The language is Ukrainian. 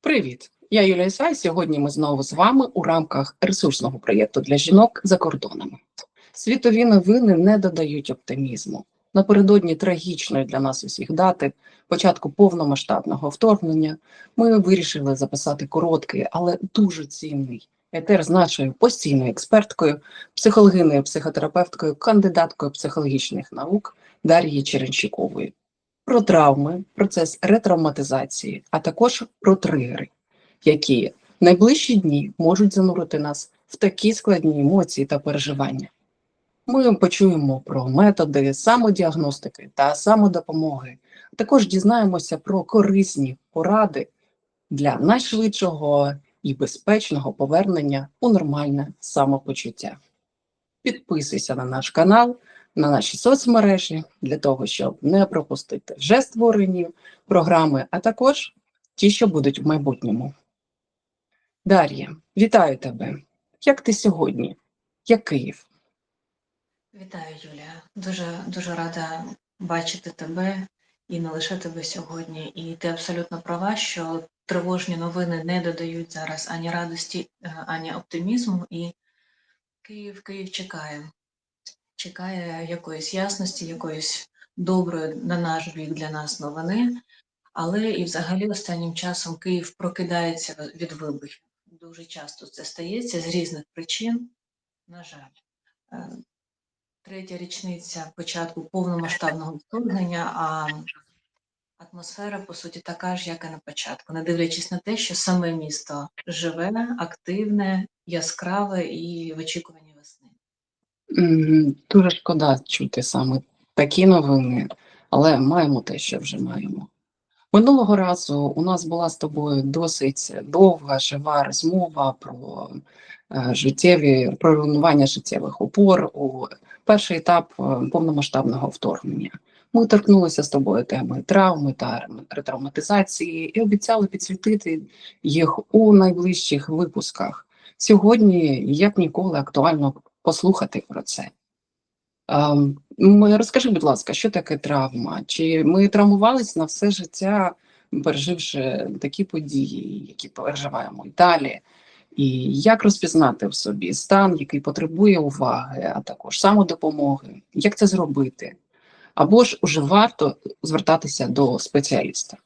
Привіт, я Юлія Ісай. Сьогодні ми знову з вами у рамках ресурсного проєкту для жінок за кордонами. Світові новини не додають оптимізму. Напередодні трагічної для нас усіх дати, початку повномасштабного вторгнення, ми вирішили записати короткий, але дуже цінний етер з нашою постійною експерткою, психологиною, психотерапевткою, кандидаткою психологічних наук Дар'єю Черенщиковою про травми, процес ретравматизації, а також про тригери, які в найближчі дні можуть занурити нас в такі складні емоції та переживання. Ми почуємо про методи самодіагностики та самодопомоги, також дізнаємося про корисні поради для найшвидшого і безпечного повернення у нормальне самопочуття. Підписуйся на наш канал, на наші соцмережі для того, щоб не пропустити вже створені програми, а також ті, що будуть в майбутньому. Дар'я, вітаю тебе. Як ти сьогодні? Як Київ? Вітаю, Юлія. Дуже дуже рада бачити тебе і не лише тебе сьогодні. І ти абсолютно права, що тривожні новини не додають зараз ані радості, е, ані оптимізму. І Київ Київ чекає. Чекає якоїсь ясності, якоїсь доброї на наш бік для нас новини. Але і взагалі останнім часом Київ прокидається від вибухів. Дуже часто це стається з різних причин. На жаль. Е, третя річниця початку повномасштабного вторгнення, а атмосфера, по суті, така ж, як і на початку, не дивлячись на те, що саме місто живе, активне, яскраве і в очікуванні Дуже шкода чути саме такі новини, але маємо те, що вже маємо. Минулого разу у нас була з тобою досить довга, жива розмова про е, життєві про руйнування життєвих опор у перший етап е, повномасштабного вторгнення. Ми торкнулися з тобою теми травми та ретравматизації і обіцяли підсвітити їх у найближчих випусках. Сьогодні, як ніколи, актуально послухати про це. Ем, Розкажи, будь ласка, що таке травма? Чи ми травмувались на все життя, переживши такі події, які переживаємо і далі? І як розпізнати в собі стан, який потребує уваги, а також самодопомоги? Як це зробити? Або ж уже варто звертатися до спеціаліста?